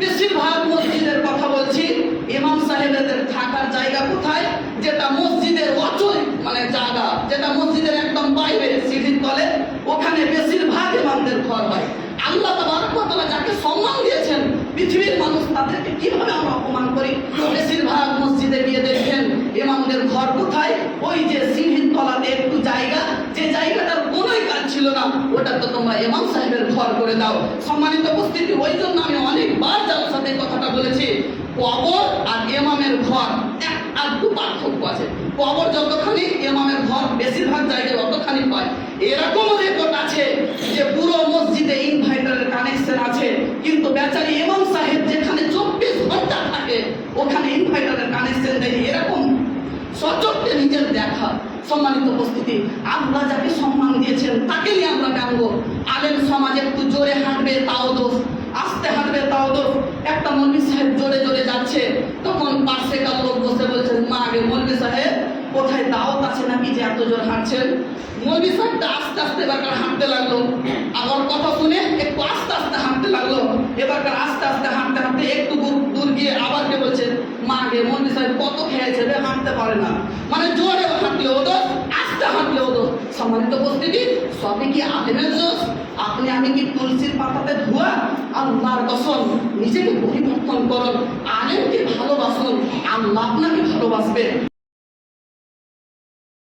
বেশিরভাগ মসজিদের কথা বলছি। ইমাম সাহেবদের থাকার জায়গা কোথায়? যেটা মসজিদের অচল মানে জায়গা, যেটা মসজিদের একদম বাইরে সিঁড়ির তলে, ওখানে বেশিরভাগ ইমামদের ঘর হয় আল্লাহ তাআলা যাকে সম্মান দিয়েছেন, পৃথিবীর মানুষ তাদেরকে কীভাবে আমরা অপমান করি? বেশিরভাগ মসজিদে গিয়ে দেখেন ইমামদের ঘর কোথায়? ওই যে সিঁড়ির তলাতে একটু জায়গা যে জায়গাটার কোনোই কাজ ছিল না। ওটা তো তোমরা ইমাম সাহেবের ঘর করে দাও। সম্মানিত উপস্থিতি, ওই জন্য আমি অনেকবার যার সাথে কথাটা বলেছি। কবর আর এমামের ঘর, এক দু পার্থক্য আছে। কবর যতখানি এমামের ঘর, বেশিরভাগ জায়গায় অতখানি পায়। এরকম রেকর্ড আছে যে পুরো মসজিদে ইনভার্টারের কানেকশন আছে। কিন্তু বেচারি এমাম সাহেব যেখানে চব্বিশ ঘণ্টা থাকে, ওখানে ইনভার্টারের কানেকশন দেয়নি এরকম সচক্ষে নিজের দেখা। সম্মানিত উপস্থিতি, আল্লাহ যাকে সম্মান দিয়েছেন তাকে নিয়ে আমরা ব্যঙ্গ আলেম সমাজ একটু জোরে হাঁটবে তাও দোষ আস্তে হাঁটবে তাও দোষ একটা মন্দির সাহেব জোরে জোরে যাচ্ছে। তখন পাশে কার লোক বসে বলছেন মা আগে মন্দির সাহেব, কোথায় দাওয়াত আছে নাকি যে এত জোর হাঁটছেন? মন্দির সাহেবটা আস্তে আস্তে এবারকার হাঁটতে লাগল। আমার কথা শুনে একটু আস্তে আস্তে হাঁটতে লাগল। এবারকার আস্তে আস্তে হাঁটতে হাঁটতে একটু দূর গিয়ে আবার কে বলছে, মা গে মন্দির সাহেব কত খেয়েছে রে, হাঁটতে পারে না। মানে জোরে হাঁটলে হতো আস্তে হাঁটলে হতো সম্মানিত উপস্থিতি, সবই কি আলেমের দোষ? আপনি আমি কি তুলসীর পাতাতে ধোয়া আল্লাহর কসম নিজেকে পরিবর্তন করুন আলেমকে ভালোবাসুন আল্লাহ আপনাকে ভালোবাসবে।